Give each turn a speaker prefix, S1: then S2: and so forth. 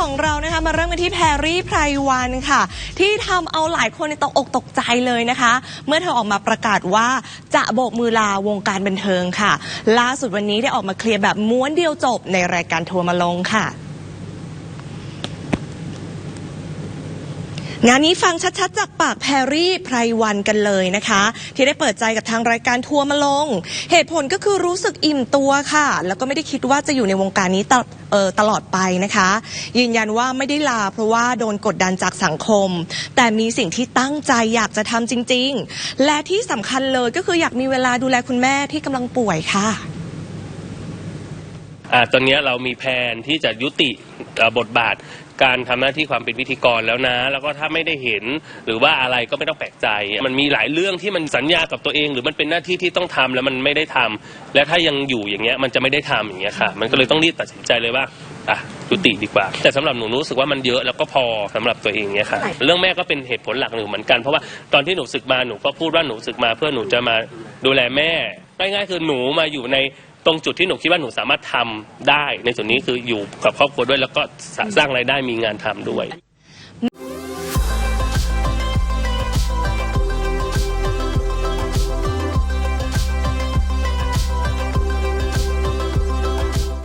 S1: ของเรานะคะมาเริ่มกันที่แพรรี่ไพรวันค่ะ ที่ทำเอาหลายคนในตกอกตกใจเลยนะคะ เมื่อเธอออกมาประกาศว่าจะโบกมือลาวงการบันเทิงค่ะ ล่าสุดวันนี้ได้ออกมาเคลียร์แบบม้วนเดียวจบในรายการทัวร์มาลงค่ะ งานนี้ฟังชัดๆ จากปากแพรรี่ไพรวันกันเลยนะคะ ที่ได้เปิดใจกับทางรายการทัวร์มาลง เหตุผลก็คือรู้สึกอิ่มตัวค่ะ แล้วก็ไม่ได้คิดว่าจะอยู่ในวงการนี้ตลเอ่อตลอดไปนะคะ ยืนยันว่าไม่ได้ลาเพราะว่าโดนกดดันจากสังคม แต่มีสิ่งที่ตั้งใจอยากจะทำจริง ๆ และที่สำคัญเลยก็คืออยากมีเวลาดูแลคุณแม่ที่กำลังป่วยค่ะ
S2: อ่าตอนเนี้ยเรามีแผนที่จะยุติเอ่อบทบาท การทำหน้าที่ความเป็นพิธีกรแล้วนะ แล้วก็ถ้าไม่ได้เห็นหรือว่าอะไรก็ไม่ต้องแปลกใจ มันมีหลายเรื่องที่มันสัญญากับตัวเอง หรือมันเป็นหน้าที่ที่ต้องทำแล้วมันไม่ได้ทำและถ้ายังอยู่อย่างเงี้ยมันจะไม่ได้ทำอย่างเงี้ยค่ะ มันก็เลยต้องรีบตัดสินใจเลยว่าอะยุติดีกว่า แต่สำหรับหนูรู้สึกว่ามันเยอะแล้วก็พอสำหรับตัวเองเนี้ยค่ะ เรื่องแม่ก็เป็นเหตุผลหลักหนึ่งเหมือนกันเพราะว่าตอนที่หนูศึกมาหนูก็พูดว่าหนูศึกมาเพื่อหนูจะมาดูแลแม่ง่ายๆคือหนูมาอยู่ในต รงจุดที่หนูคิดว่าหนูสามารถทำได้ ในส่วนนี้คืออยู่กับครอบครัวด้วยแล้วก็สร้างรายได้มีงานทำด้วย